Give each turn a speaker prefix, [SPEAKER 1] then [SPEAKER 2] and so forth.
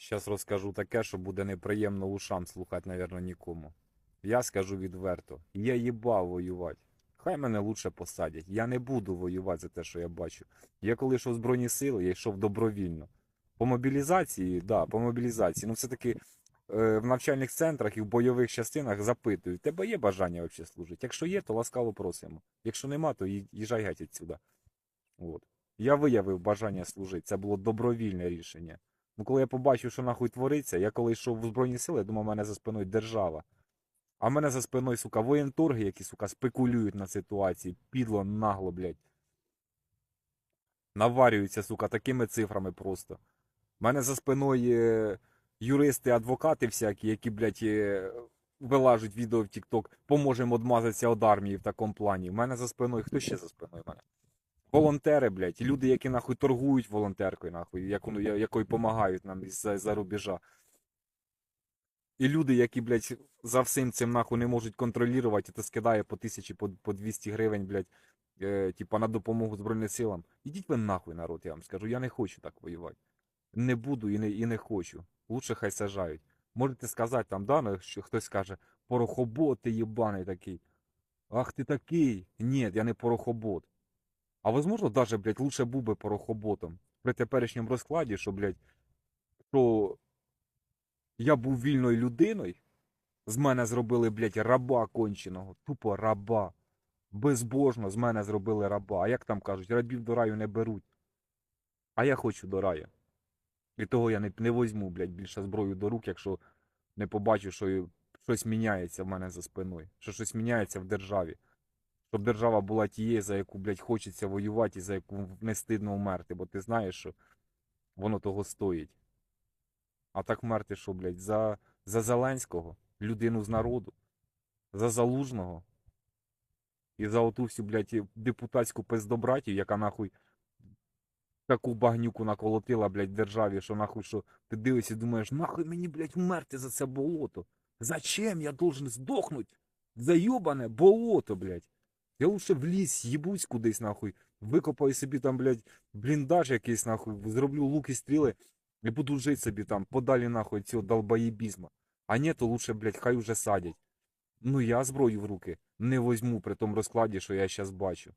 [SPEAKER 1] Зараз розкажу таке, що буде неприємно ушам слухати, навірно, нікому. Я скажу відверто, я їбав воювати. Хай мене лучше посадять. Я не буду воювати за те, що я бачу. Я коли йшов в Збройні сили, я йшов добровільно. По мобілізації, да, по мобілізації. Ну, все-таки е, в навчальних центрах і в бойових частинах запитують, тебе є бажання взагалі служити? Якщо є, то ласкаво просимо. Якщо нема, то ї- їжджай геть відсюди. От. Я виявив бажання служити. Це було добровільне рішення. Ну, коли я побачив, що нахуй твориться, я коли йшов в Збройні сили, я думав, мене за спиною держава. А в мене за спиною, сука, воєнторги, які, сука, спекулюють на ситуації, підло, нагло, блядь. Наварюються, сука, такими цифрами просто. У мене за спиною е, юристи, адвокати всякі, які, блядь, е, вилажуть відео в TikTok, поможемо одмазатися від армії в такому плані. У мене за спиною, хто ще за спиною мене? Волонтери, блядь, люди, які нахуй торгують волонтеркою, нахуй, яку, я- якою допомагають нам із-за за рубежа. І люди, які, блядь, за всім цим нахуй не можуть контролювати, то скидає по тисячі, по, по 200 гривень, блядь, е, типа на допомогу Збройним силам. Ідіть ви нахуй, народ, я вам скажу. Я не хочу так воювати. Не буду і не, і не хочу. Лучше хай сажають. Можете сказати там, да, ну, що хтось скаже, порохобот ти єбаний такий. Ах ти такий. Ні, я не порохобот. А возможно, даже, блядь, лучше був би порохоботом. При теперішньому розкладі, що, блядь, що я був вільною людиною, з мене зробили, блядь, раба конченого. Тупо раба. Безбожно з мене зробили раба. А як там кажуть, рабів до раю не беруть. А я хочу до раю. І того я не, не возьму, блядь, більше зброю до рук, якщо не побачу, що щось міняється в мене за спиною. Що щось міняється в державі. Щоб держава була тією, за яку, блядь, хочеться воювати і за яку не стидно вмерти, бо ти знаєш, що воно того стоїть. А так вмерти, що, блядь, за, за Зеленського, людину з народу, за Залужного і за оту всю, блядь, депутатську пиздобратію, яка нахуй таку багнюку наколотила, блядь, державі, що нахуй, що ти дивишся і думаєш, нахуй мені, блядь, вмерти за це болото. Зачем я должен здохнуть? За йобане болото, блядь. Я лучше в ліс їбусь кудись, нахуй, викопаю собі там, блядь, бліндаж якийсь, нахуй, зроблю лук і стріли і буду жити собі там, подалі, нахуй, цього долбоєбізма. А ні, то лучше, блядь, хай уже садять. Ну я зброю в руки не возьму при тому розкладі, що я зараз бачу.